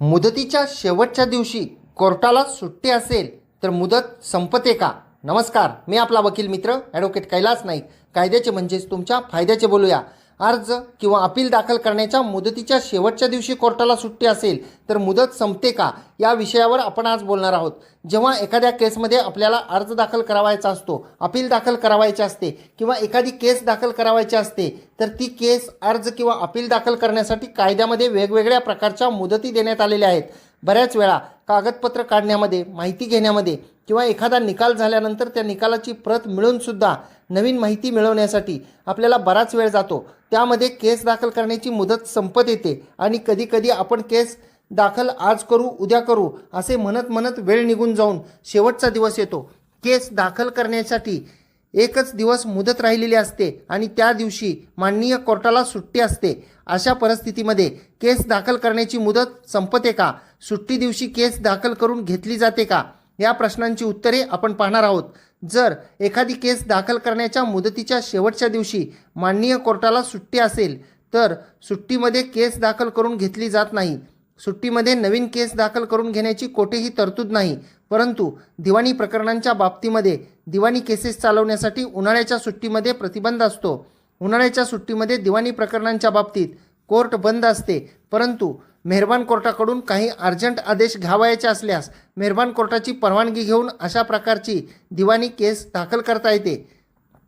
मुदतीच्या शेवटच्या दिवशी कोर्टाला सुट्टी असेल तर मुदत संपते का? नमस्कार मी आपला वकील मित्र ॲडव्होकेट कैलास नाईक. कायद्याचे म्हणजेच तुमच्या फायद्याचे बोलूया. अर्ज किंवा अपील दाखल करण्याच्या मुदतीच्या शेवटच्या दिवशी कोर्टाला सुट्टी असेल तर मुदत संपते का या विषयावर आपण आज बोलणार आहोत. जेव्हा एखाद्या केसमध्ये आपल्याला अर्ज दाखल करावायचा असतो अपील दाखल करावायचे असते किंवा एखादी केस दाखल करावायची असते तर ती केस अर्ज किंवा अपील दाखल करण्यासाठी कायद्यामध्ये वेगवेगळ्या प्रकारच्या मुदती देण्यात आलेल्या आहेत. बऱ्याच वेळा कागदपत्र काढण्यामध्ये माहिती घेण्यामध्ये किंवा एखादा निकाल झाल्यानंतर त्या निकालाची प्रत मिळूनसुद्धा नवीन माहिती मिळवण्यासाठी आपल्याला बराच वेळ जातो. त्यामध्ये केस दाखल करण्याची मुदत संपत येते आणि कधीकधी आपण केस दाखल आज करू उद्या करू असे म्हणत म्हणत वेळ निघून जाऊन शेवटचा दिवस येतो. केस दाखल करण्यासाठी एकच दिवस मुदत राहिलेली असते आणि त्या दिवशी माननीय कोर्टाला सुट्टी असते. अशा परिस्थितीमध्ये केस दाखल करण्याची मुदत संपते का? सुट्टी दिवशी केस दाखल करून घेतली जाते का? या प्रश्नांची उत्तरे आपण पाहणार आहोत. जर एखादी केस दाखल करण्याच्या मुदतीच्या शेवटच्या दिवशी माननीय कोर्टाला सुट्टी असेल तर सुट्टीमध्ये केस दाखल करून घेतली जात नाही. सुट्टीमध्ये नवीन केस दाखल करून घेण्याची कोठेही तरतूद नाही. परंतु दिवाणी प्रकरणांच्या बाबतीमध्ये दिवाणी केसेस चालवण्यासाठी उन्हाळ्याच्या सुट्टीमध्ये प्रतिबंध असतो. उन्हाळ्याच्या सुट्टीमध्ये दिवाणी प्रकरणांच्या बाबतीत कोर्ट बंद असते. परंतु मेहरबान कोर्टाकडून काही अर्जंट आदेश घ्यावायचे असल्यास मेहरबान कोर्टाची परवानगी घेऊन अशा प्रकारची दिवाणी केस दाखल करता येते.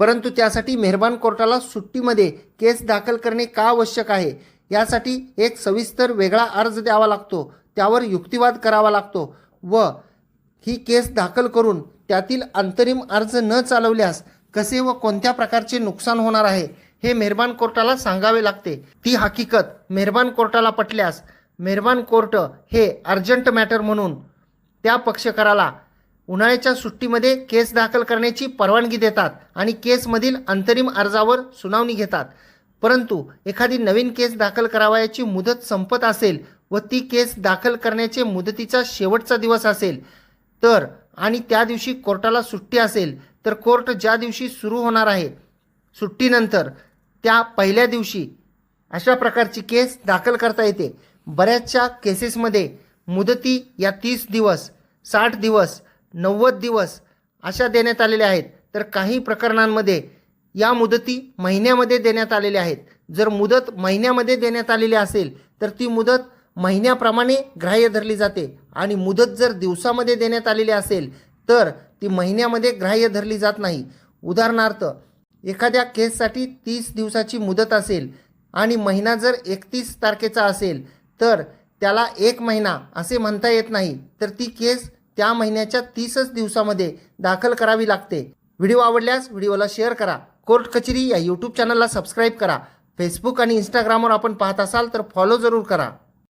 परंतु त्यासाठी मेहरबान कोर्टाला सुट्टीमध्ये केस दाखल करणे का आवश्यक आहे? यासाठी एक सविस्तर वेगळा अर्ज द्यावा लागतो. त्यावर युक्तिवाद करावा लागतो व ही केस दाखल करून त्यातील अंतरिम अर्ज न चालवल्यास कसे व कोणत्या प्रकारचे नुकसान होणार आहे हे मेहरबान कोर्टाला सांगावे लागते. ती हकीकत मेहरबान कोर्टाला पटल्यास मेहरबान कोर्ट हे अर्जंट मॅटर म्हणून त्या पक्षकाराला उन्हाळ्याच्या सुट्टीमध्ये केस दाखल करण्याची परवानगी देतात आणि केसमधील अंतरिम अर्जावर सुनावणी घेतात. परंतु एखादी नवीन केस दाखल करावयाची मुदत संपत असेल व ती केस दाखल करण्याचे मुदतीचा शेवटचा दिवस असेल तर आणि त्या दिवशी कोर्टाला सुट्टी असेल तर कोर्ट ज्या दिवशी सुरू होणार आहे सुट्टीनंतर त्या पहिल्या दिवशी अशा प्रकारची केस दाखल करता येते. बऱ्याचशा केसेसमध्ये मुदती या तीस दिवस साठ दिवस नव्वद दिवस अशा देण्यात आलेल्या आहेत. तर काही प्रकरणांमध्ये या मुदती महिन्यामध्ये देण्यात आलेल्या आहेत. जर मुदत महिन्यामध्ये देण्यात आलेली असेल तर ती मुदत महिन्याप्रमाणे ग्राह्य धरली जाते. आणि मुदत जर दिवसामध्ये देण्यात आलेली असेल तर ती महिन्यामध्ये ग्राह्य धरली जात नाही. उदाहरणार्थ एखाद्या केससाठी तीस दिवसाची मुदत असेल आणि महिना जर एकतीस तारखेचा असेल तर त्याला एक महिना असे म्हणता येत नाही. तर ती केस त्या महिन्याच्या तीसच दिवसामध्ये दाखल करावी लागते. व्हिडिओ आवडल्यास व्हिडिओला शेअर करा. कोर्ट कचेरी या यूट्यूब चॅनलला सबस्क्राईब करा. फेसबुक आणि इंस्टाग्रामवर आपण पाहत असाल तर फॉलो जरूर करा.